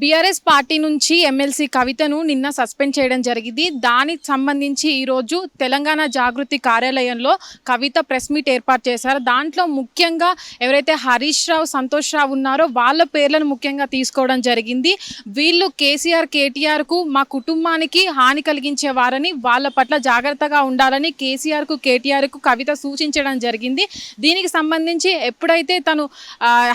BRS party నుంచి MLC కవితను నిన్న సస్పెండ్ చేయడం జరిగింది. దానికి సంబంధించి ఈరోజు తెలంగాణ జాగృతి కార్యాలయంలో కవిత ప్రెస్ మీట్ ఏర్పాటు చేశారు. దాంట్లో ముఖ్యంగా ఎవరైతే హరీష్ రావు సంతోష్ రావు ఉన్నారో వాళ్ళ పేర్లను ముఖ్యంగా తీసుకోవడం జరిగింది. వీళ్ళు కేసీఆర్ కేటీఆర్కు మా కుటుంబానికి హాని కలిగించే వారని వాళ్ళ పట్ల జాగ్రత్తగా ఉండాలని కేసీఆర్కు కేటీఆర్కు కవిత సూచించడం జరిగింది. దీనికి సంబంధించి ఎప్పుడైతే తను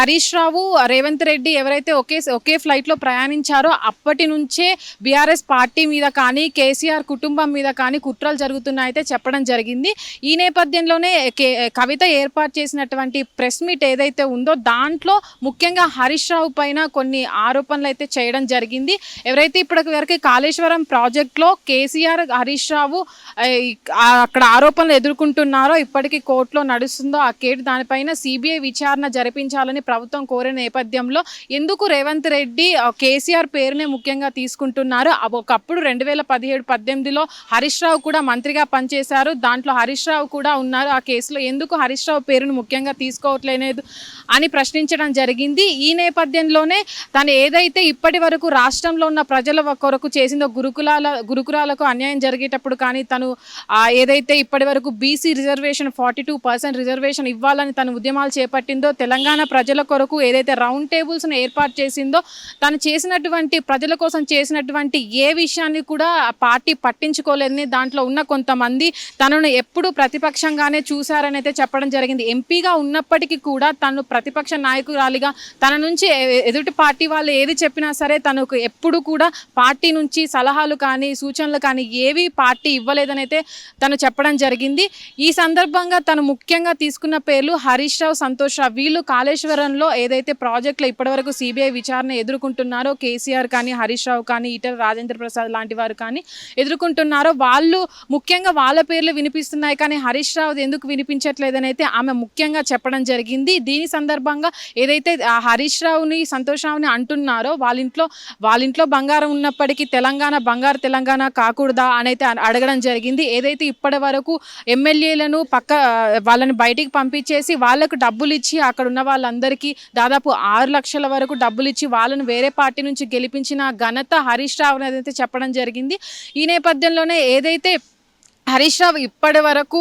హరీష్ రావు రేవంత్ రెడ్డి ఎవరైతే ఒకే ఒకే ఫ్లైట్లో ప్రయాణించారో అప్పటి నుంచే బీఆర్ఎస్ పార్టీ మీద కానీ కేసీఆర్ కుటుంబం మీద కానీ కుట్రలు జరుగుతున్నాయితే చెప్పడం జరిగింది. ఈ నేపథ్యంలోనే కే కవిత ఏర్పాటు చేసినటువంటి ప్రెస్ మీట్ ఏదైతే ఉందో దాంట్లో ముఖ్యంగా హరీష్ రావు పైన కొన్ని ఆరోపణలు అయితే చేయడం జరిగింది. ఎవరైతే ఇప్పటి వరకు కాళేశ్వరం ప్రాజెక్ట్లో కేసీఆర్ హరీష్ రావు అక్కడ ఆరోపణలు ఎదుర్కొంటున్నారో ఇప్పటికీ కోర్టులో నడుస్తుందో ఆ కేటు దానిపైన సిబిఐ విచారణ జరిపించాలని ప్రభుత్వం కోరిన నేపథ్యంలో ఎందుకు రేవంత్ రెడ్డి కేసీఆర్ పేరునే ముఖ్యంగా తీసుకుంటున్నారు. ఒకప్పుడు రెండు వేల పదిహేడు పద్దెనిమిదిలో హరీష్ రావు కూడా మంత్రిగా పనిచేశారు. దాంట్లో హరీష్ రావు కూడా ఉన్నారు ఆ కేసులో. ఎందుకు హరీష్ రావు పేరును ముఖ్యంగా తీసుకోవట్లేదు అని ప్రశ్నించడం జరిగింది. ఈ నేపథ్యంలోనే తను ఏదైతే ఇప్పటి వరకు రాష్ట్రంలో ఉన్న ప్రజల కొరకు చేసిందో గురుకులాల గురుకులాలకు అన్యాయం జరిగేటప్పుడు కానీ తను ఏదైతే ఇప్పటి వరకు BC reservation forty two percent reservation ఇవ్వాలని తను ఉద్యమాలు చేపట్టిందో తెలంగాణ ప్రజల కొరకు ఏదైతే రౌండ్ టేబుల్స్ను ఏర్పాటు చేసిందో తను చేసినటువంటి ప్రజల కోసం చేసినటువంటి ఏ విషయాన్ని కూడా పార్టీ పట్టించుకోలేదని దాంట్లో ఉన్న కొంతమంది తనను ఎప్పుడు ప్రతిపక్షంగానే చూశారని అయితే చెప్పడం జరిగింది. ఎంపీగా ఉన్నప్పటికీ కూడా తను ప్రతిపక్ష నాయకురాలిగా తన నుంచి ఎదుటి పార్టీ వాళ్ళు ఏది చెప్పినా సరే తనకు ఎప్పుడు కూడా పార్టీ నుంచి సలహాలు కానీ సూచనలు కానీ ఏవి పార్టీ ఇవ్వలేదని అయితే తను చెప్పడం జరిగింది. ఈ సందర్భంగా తను ముఖ్యంగా తీసుకున్న పేర్లు హరీష్ రావు సంతోష్ రావు. వీళ్ళు కాళేశ్వరంలో ఏదైతే ప్రాజెక్టులో ఇప్పటివరకు సిబిఐ విచారణ ఎదుర్కొంటున్నారో కేసీఆర్ కానీ హరీష్ రావు కానీ ఈటల రాజేంద్ర ప్రసాద్ లాంటి వారు కానీ ఎదుర్కొంటున్నారో వాళ్ళు ముఖ్యంగా వాళ్ళ పేర్లు వినిపిస్తున్నాయి కానీ హరీష్ రావు ఎందుకు వినిపించట్లేదని అయితే ఆమె ముఖ్యంగా చెప్పడం జరిగింది. దీని సందర్భంగా ఏదైతే హరీష్ రావుని సంతోష్ రావుని అంటున్నారో వాళ్ళ ఇంట్లో వాళ్ళ ఇంట్లో బంగారం ఉన్నప్పటికీ తెలంగాణ బంగారు తెలంగాణ కాకూడదా అని అయితే అడగడం జరిగింది. ఏదైతే ఇప్పటి వరకు ఎమ్మెల్యేలను పక్క వాళ్ళని బయటికి పంపించేసి వాళ్ళకు డబ్బులు ఇచ్చి అక్కడ ఉన్న వాళ్ళందరికీ దాదాపు ఆరు లక్షల వరకు డబ్బులు ఇచ్చి వాళ్ళని వేరే పార్టీ నుంచి గెలిపించిన ఘనత హరీష్ రావు అనేది అయితే చెప్పడం జరిగింది. ఈ నేపథ్యంలోనే ఏదైతే హరీష్ రావు ఇప్పటి వరకు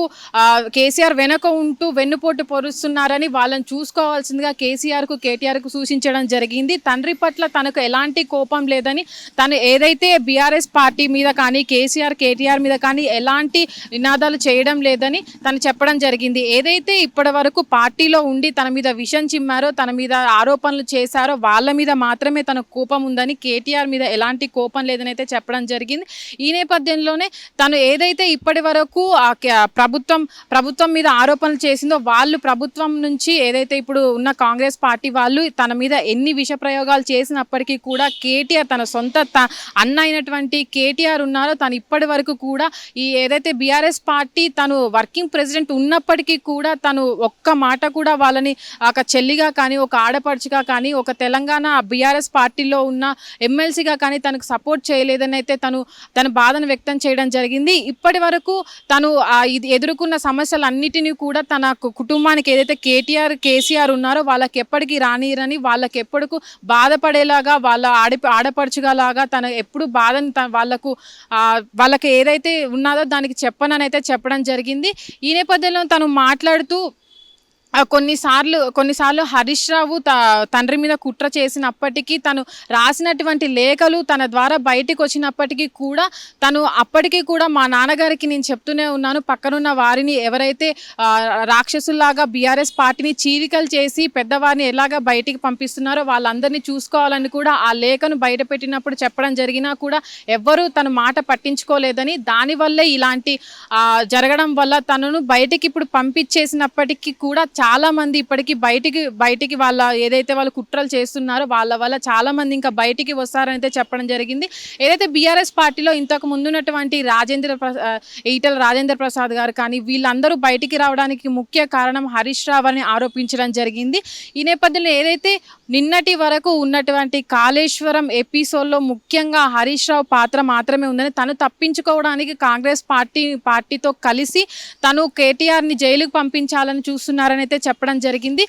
కేసీఆర్ వెనక ఉంటూ వెన్నుపోటు పొరుస్తున్నారని వాళ్ళని చూసుకోవాల్సిందిగా కేసీఆర్కు కేటీఆర్కు సూచించడం జరిగింది. తండ్రి పట్ల తనకు ఎలాంటి కోపం లేదని తను ఏదైతే బీఆర్ఎస్ పార్టీ మీద కానీ కేసీఆర్ కేటీఆర్ మీద కానీ ఎలాంటి నినాదాలు చేయడం లేదని తను చెప్పడం జరిగింది. ఏదైతే ఇప్పటి వరకు పార్టీలో ఉండి తన మీద విషం చిమ్మారో తన మీద ఆరోపణలు చేశారో వాళ్ళ మీద మాత్రమే తన కోపం ఉందని కేటీఆర్ మీద ఎలాంటి కోపం లేదని అయితే చెప్పడం జరిగింది. ఈ నేపథ్యంలోనే తను ఏదైతే ఇప్పటి వరకు ఆ కే- ప్రభుత్వం ప్రభుత్వం మీద ఆరోపణలు చేసిందో వాళ్ళు ప్రభుత్వం నుంచి ఏదైతే ఇప్పుడు ఉన్న కాంగ్రెస్ పార్టీ వాళ్ళు తన మీద ఎన్ని విష ప్రయోగాలు చేసినప్పటికీ కూడా కేటీఆర్ తన సొంత అన్న అయినటువంటి కేటీఆర్ ఉన్నారో తను ఇప్పటి వరకు కూడా ఈ ఏదైతే బీఆర్ఎస్ పార్టీ తను వర్కింగ్ ప్రెసిడెంట్ ఉన్నప్పటికీ కూడా తను ఒక్క మాట కూడా వాళ్ళని ఒక చెల్లిగా కానీ ఒక ఆడపడుచుగా కానీ ఒక తెలంగాణ బీఆర్ఎస్ పార్టీలో ఉన్న ఎమ్మెల్సీగా కానీ తనకు సపోర్ట్ చేయలేదని అయితే తను తన బాధను వ్యక్తం చేయడం జరిగింది. ఇప్పటి వరకు తను ఇది ఎదుర్కొన్న సమస్యలన్నిటినీ కూడా తన కుటుంబానికి ఏదైతే కేటీఆర్ కేసీఆర్ ఉన్నారో వాళ్ళకి ఎప్పటికీ రానిరని వాళ్ళకి ఎప్పటికూ బాధపడేలాగా వాళ్ళ ఆడి ఆడపడుచుగాలాగా తన ఎప్పుడు బాధను వాళ్ళకు వాళ్ళకి ఏదైతే ఉన్నదో దానికి చెప్పనని అయితే చెప్పడం జరిగింది. ఈ నేపథ్యంలో తను మాట్లాడుతూ కొన్నిసార్లు కొన్నిసార్లు హరీష్ రావు త తండ్రి మీద కుట్ర చేసినప్పటికీ తను రాసినటువంటి లేఖలు తన ద్వారా బయటికి వచ్చినప్పటికీ కూడా తను అప్పటికీ కూడా మా నాన్నగారికి నేను చెప్తూనే ఉన్నాను పక్కనున్న వారిని ఎవరైతే రాక్షసుల్లాగా బీఆర్ఎస్ పార్టీని చీలికలు చేసి పెద్దవారిని ఎలాగా బయటికి పంపిస్తున్నారో వాళ్ళందరినీ చూసుకోవాలని కూడా ఆ లేఖను బయట పెట్టినప్పుడు చెప్పడం జరిగినా కూడా ఎవ్వరూ తన మాట పట్టించుకోలేదని దానివల్లే ఇలాంటి జరగడం వల్ల తనను బయటికి ఇప్పుడు పంపించేసినప్పటికీ కూడా చాలా మంది ఇప్పటికీ బయటికి బయటికి వాళ్ళ ఏదైతే వాళ్ళు కుట్రలు చేస్తున్నారో వాళ్ళ వల్ల చాలా మంది ఇంకా బయటికి వస్తారని అయితే చెప్పడం జరిగింది. ఏదైతే బీఆర్ఎస్ పార్టీలో ఇంతకు ముందున్నటువంటి రాజేంద్ర ఈటల రాజేంద్ర ప్రసాద్ గారు కానీ వీళ్ళందరూ బయటికి రావడానికి ముఖ్య కారణం హరీష్ రావు అని ఆరోపించడం జరిగింది. ఈ నేపథ్యంలో ఏదైతే నిన్నటి వరకు ఉన్నటువంటి కాళేశ్వరం ఎపిసోడ్లో ముఖ్యంగా హరీష్ రావు పాత్ర మాత్రమే ఉందని తను తప్పించుకోవడానికి కాంగ్రెస్ పార్టీ పార్టీతో కలిసి తను కేటీఆర్ని జైలుకు పంపించాలని చూస్తున్నారని అయితే చెప్పడం జరిగింది.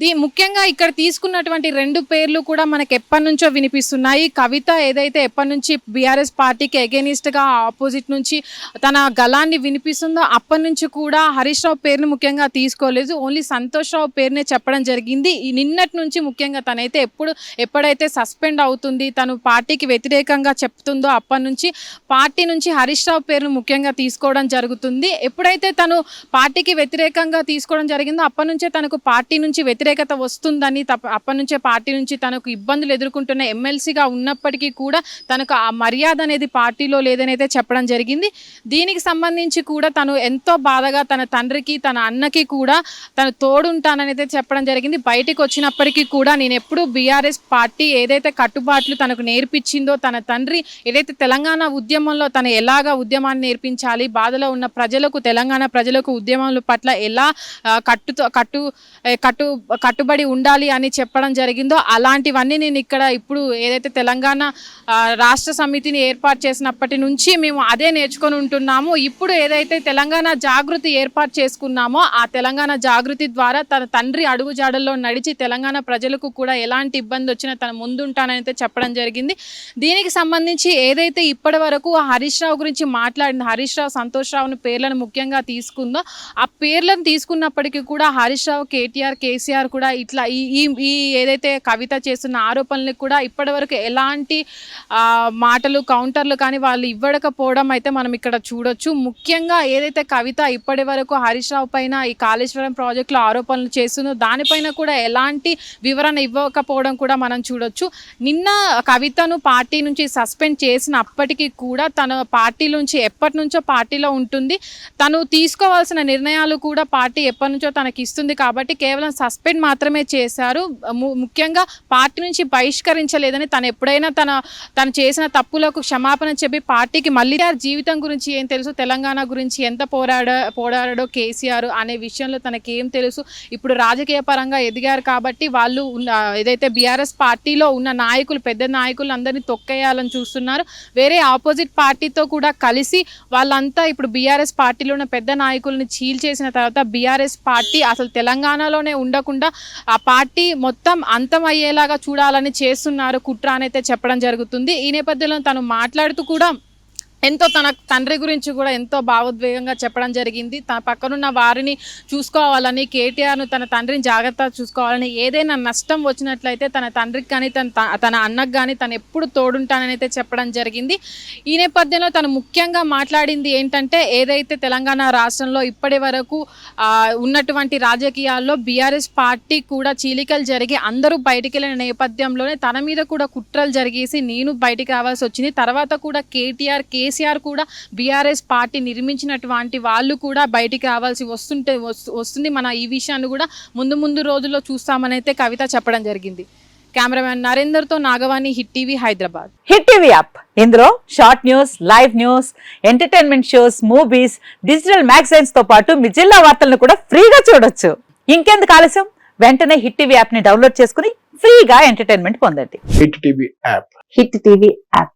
దీ ముఖ్యంగా ఇక్కడ తీసుకున్నటువంటి రెండు పేర్లు కూడా మనకు ఎప్పటి నుంచో వినిపిస్తున్నాయి. కవిత ఏదైతే ఎప్పటి నుంచి బీఆర్ఎస్ పార్టీకి ఎగెనిస్ట్గా ఆపోజిట్ నుంచి తన గలాన్ని వినిపిస్తుందో అప్పటి నుంచి కూడా హరీష్ రావు పేరుని ముఖ్యంగా తీసుకోలేదు. ఓన్లీ సంతోష్ రావు పేరునే చెప్పడం జరిగింది. ఈ నిన్నటి నుంచి ముఖ్యంగా తనైతే ఎప్పుడు ఎప్పుడైతే సస్పెండ్ అవుతుంది తను పార్టీకి వ్యతిరేకంగా చెప్తుందో అప్పటి నుంచి పార్టీ నుంచి హరీష్ రావు పేరును ముఖ్యంగా తీసుకోవడం జరుగుతుంది. ఎప్పుడైతే తను పార్టీకి వ్యతిరేకంగా తీసుకోవడం జరిగిందో అప్పటి నుంచే తనకు పార్టీ నుంచి వ్యతిరేక వ్యతిరేకత వస్తుందని తప్ప అప్పటి నుంచే పార్టీ నుంచి తనకు ఇబ్బందులు ఎదుర్కొంటున్న ఎమ్మెల్సీగా ఉన్నప్పటికీ కూడా తనకు ఆ మర్యాద అనేది పార్టీలో లేదని అయితే చెప్పడం జరిగింది. దీనికి సంబంధించి కూడా తను ఎంతో బాధగా తన తండ్రికి తన అన్నకి కూడా తను తోడుంటానని అయితే చెప్పడం జరిగింది. బయటికి వచ్చినప్పటికీ కూడా నేను ఎప్పుడు బీఆర్ఎస్ పార్టీ ఏదైతే కట్టుబాట్లు తనకు నేర్పించిందో తన తండ్రి ఏదైతే తెలంగాణ ఉద్యమంలో తను ఎలాగా ఉద్యమాన్ని నేర్పించాలి బాధలో ఉన్న ప్రజలకు తెలంగాణ ప్రజలకు ఉద్యమం పట్ల ఎలా కట్టుతో కట్టు కట్టు కట్టుబడి ఉండాలి అని చెప్పడం జరిగిందో అలాంటివన్నీ నేను ఇక్కడ ఇప్పుడు ఏదైతే తెలంగాణ రాష్ట్ర సమితిని ఏర్పాటు చేసినప్పటి నుంచి మేము అదే నేర్చుకొని ఉంటున్నాము. ఇప్పుడు ఏదైతే తెలంగాణ జాగృతి ఏర్పాటు చేసుకున్నామో ఆ తెలంగాణ జాగృతి ద్వారా తన తండ్రి అడుగుజాడల్లో నడిచి తెలంగాణ ప్రజలకు కూడా ఎలాంటి ఇబ్బంది వచ్చినా తన ముందుంటానైతే చెప్పడం జరిగింది. దీనికి సంబంధించి ఏదైతే ఇప్పటి వరకు హరీష్ రావు గురించి మాట్లాడింది హరీష్ రావు సంతోష్ రావుని పేర్లను ముఖ్యంగా తీసుకుందో ఆ పేర్లను తీసుకున్నప్పటికీ కూడా హరీష్ రావు కేటీఆర్ కేసీఆర్ కూడా. ఇట్లా ఈ ఈ ఏదైతే కవిత చేస్తున్న ఆరోపణలకు కూడా ఇప్పటివరకు ఎలాంటి మాటలు కౌంటర్లు కానీ వాళ్ళు ఇవ్వకపోవడం అయితే మనం ఇక్కడ చూడొచ్చు. ముఖ్యంగా ఏదైతే కవిత ఇప్పటి వరకు హరీష్ రావు పైన ఈ కాళేశ్వరం ప్రాజెక్టులో ఆరోపణలు చేస్తుందో దానిపైన కూడా ఎలాంటి వివరణ ఇవ్వకపోవడం కూడా మనం చూడొచ్చు. నిన్న కవితను పార్టీ నుంచి సస్పెండ్ చేసినప్పటికీ కూడా తన పార్టీ నుంచి ఎప్పటి నుంచో పార్టీలో ఉంటుంది. తను తీసుకోవాల్సిన నిర్ణయాలు కూడా పార్టీ ఎప్పటి నుంచో తనకి ఇస్తుంది కాబట్టి కేవలం సస్పెండ్ మాత్రమే చేశారు. ము- ముఖ్యంగా పార్టీ నుంచి బహిష్కరించలేదని తను ఎప్పుడైనా తన తను చేసిన తప్పులకు క్షమాపణ చెప్పి పార్టీకి మళ్ళీ జీవితం గురించి ఏం తెలుసు తెలంగాణ గురించి ఎంత పోరాడ పోరాడాడో కేసీఆర్ అనే విషయంలో తనకి ఏం తెలుసు. ఇప్పుడు రాజకీయ పరంగా ఎదిగారు కాబట్టి వాళ్ళు ఏదైతే బీఆర్ఎస్ పార్టీలో ఉన్న నాయకులు పెద్ద నాయకులు అందరినీ తొక్కేయాలని చూస్తున్నారు. వేరే ఆపోజిట్ పార్టీతో కూడా కలిసి వాళ్ళంతా ఇప్పుడు బీఆర్ఎస్ పార్టీలో ఉన్న పెద్ద నాయకుల్ని చీల్చేసిన తర్వాత బీఆర్ఎస్ పార్టీ అసలు తెలంగాణలోనే ఉండకుండా ఆ పార్టీ మొత్తం అంతం అయ్యేలాగా చూడాలని చేస్తున్నారు. కుట్ర అని అయితే చెప్పడం జరుగుతుంది. ఈ నేపథ్యంలో తను మాట్లాడుతూ కూడా ఎంతో తన తండ్రి గురించి కూడా ఎంతో భావోద్వేగంగా చెప్పడం జరిగింది. తన పక్కనున్న వారిని చూసుకోవాలని కేటీఆర్ను తన తండ్రిని జాగ్రత్త చూసుకోవాలని ఏదైనా నష్టం వచ్చినట్లయితే తన తండ్రికి కానీ తన తన అన్నకు కానీ తను ఎప్పుడు తోడుంటానని అయితే చెప్పడం జరిగింది. ఈ నేపథ్యంలో తను ముఖ్యంగా మాట్లాడింది ఏంటంటే ఏదైతే తెలంగాణ రాష్ట్రంలో ఇప్పటి వరకు ఉన్నటువంటి రాజకీయాల్లో బీఆర్ఎస్ పార్టీ కూడా చీలికలు జరిగి అందరూ బయటికి వెళ్ళిన నేపథ్యంలోనే తన మీద కూడా కుట్రలు జరిగేసి నేను బయటికి రావాల్సి వచ్చింది. తర్వాత కూడా కేటీఆర్ కేసు కేసీఆర్ కూడా బీఆర్ఎస్ పార్టీ నిర్మించినటువంటి వాళ్ళు కూడా బయటికి రావాల్సి వస్తుంటే వస్తు- వస్తుంది. మన ఈ విషయాన్ని కూడా ముందు ముందు రోజుల్లో చూస్తామని అయితే కవిత చెప్పడం జరిగింది. Cameraman నరేందర్తో Nagavani hit TV Hyderabad. Hit TV app. ఇందులో short news live news entertainment shows movies digital మ్యాగజైన్స్తో పాటు మీ జిల్లా వార్తలను కూడా ఫ్రీగా చూడొచ్చు. ఇంకెందుకు ఆలస్యం? వెంటనే హిట్ టీవీ యాప్ని డౌన్లోడ్ చేసుకుని ఫ్రీగా ఎంటర్టైన్మెంట్ పొందండి. Hit TV app. Hit TV app.